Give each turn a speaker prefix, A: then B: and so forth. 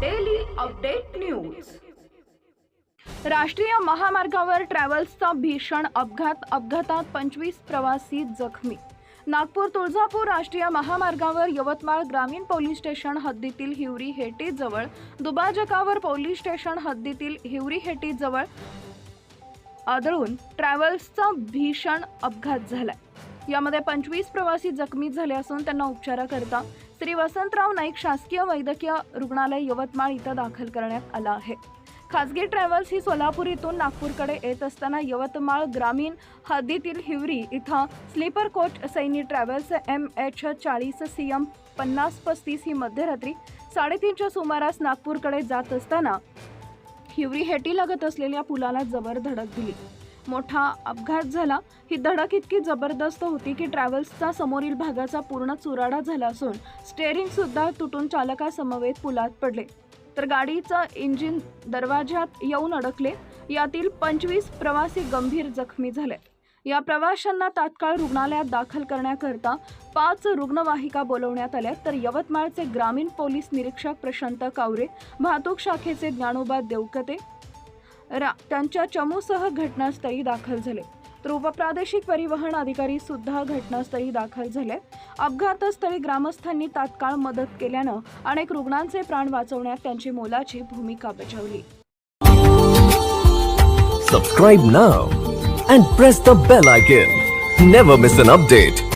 A: Daily update news राष्ट्रीय महामार्गावर ट्रॅव्हल्सचा भीषण अपघात अपघातात पंचवीस प्रवासी जखमी. नागपूर तुळजापूर राष्ट्रीय महामार्गावर यवतमाळ ग्रामीण पोलीस स्टेशन हद्दीतील हिवरी हेटीजवळ दुबाजकावर पोलीस स्टेशन हद्दीतील हिवरी हेटीजवळ आदळून ट्रॅव्हल्सचा भीषण अपघात झालाय. यामध्ये पंचवीस प्रवासी जखमी झाले असून त्यांना उपचाराकरता श्री वसंतराव नाईक शासकीय वैद्यकीय रुग्णालय यवतमाळ इथं दाखल करण्यात आलं आहे. खासगी ट्रॅव्हल्स ही सोलापूर इथून नागपूरकडे येत असताना यवतमाळ ग्रामीण हद्दीतील हिवरी इथं sleeper coach Saini travels M H चाळीस सी एम पन्नास पस्तीस ही मध्यरात्री साडेतीनच्या सुमारास नागपूरकडे जात असताना हिवरी हेटी लागत असलेल्या पुलाला जबर धडक दिली. मोठा अपघात झाला. ही धडक इतकी जबरदस्त होती की ट्रॅव्हल्सचा समोरील भागाचा पूर्ण चुराडा झाला असून स्टेअरिंग सुद्धा तुटून चालकासमवेत पुलात पडले. तर गाडीचं इंजिन दरवाज्यात येऊन अडकले. यातील पंचवीस प्रवासी गंभीर जखमी झाले. या प्रवाशांना तात्काळ रुग्णालयात दाखल करण्याकरता पाच रुग्णवाहिका बोलवण्यात आल्या. तर यवतमाळचे ग्रामीण पोलीस निरीक्षक प्रशांत कावरे वाहतूक शाखेचे ज्ञानोबा देवकते रा त्यांच्या चमूसह घटनास्थळी दाखल झाले. तर उपप्रादेशिक परिवहन अधिकारी सुद्धा घटनास्थळी दाखल झाले. अपघातस्थळी ग्रामस्थांनी तात्काळ मदत केल्यानं अनेक रुग्णांचे प्राण वाचवण्यात त्यांची मोलाची भूमिका बजावली.
B: Subscribe now and press the bell icon never miss an update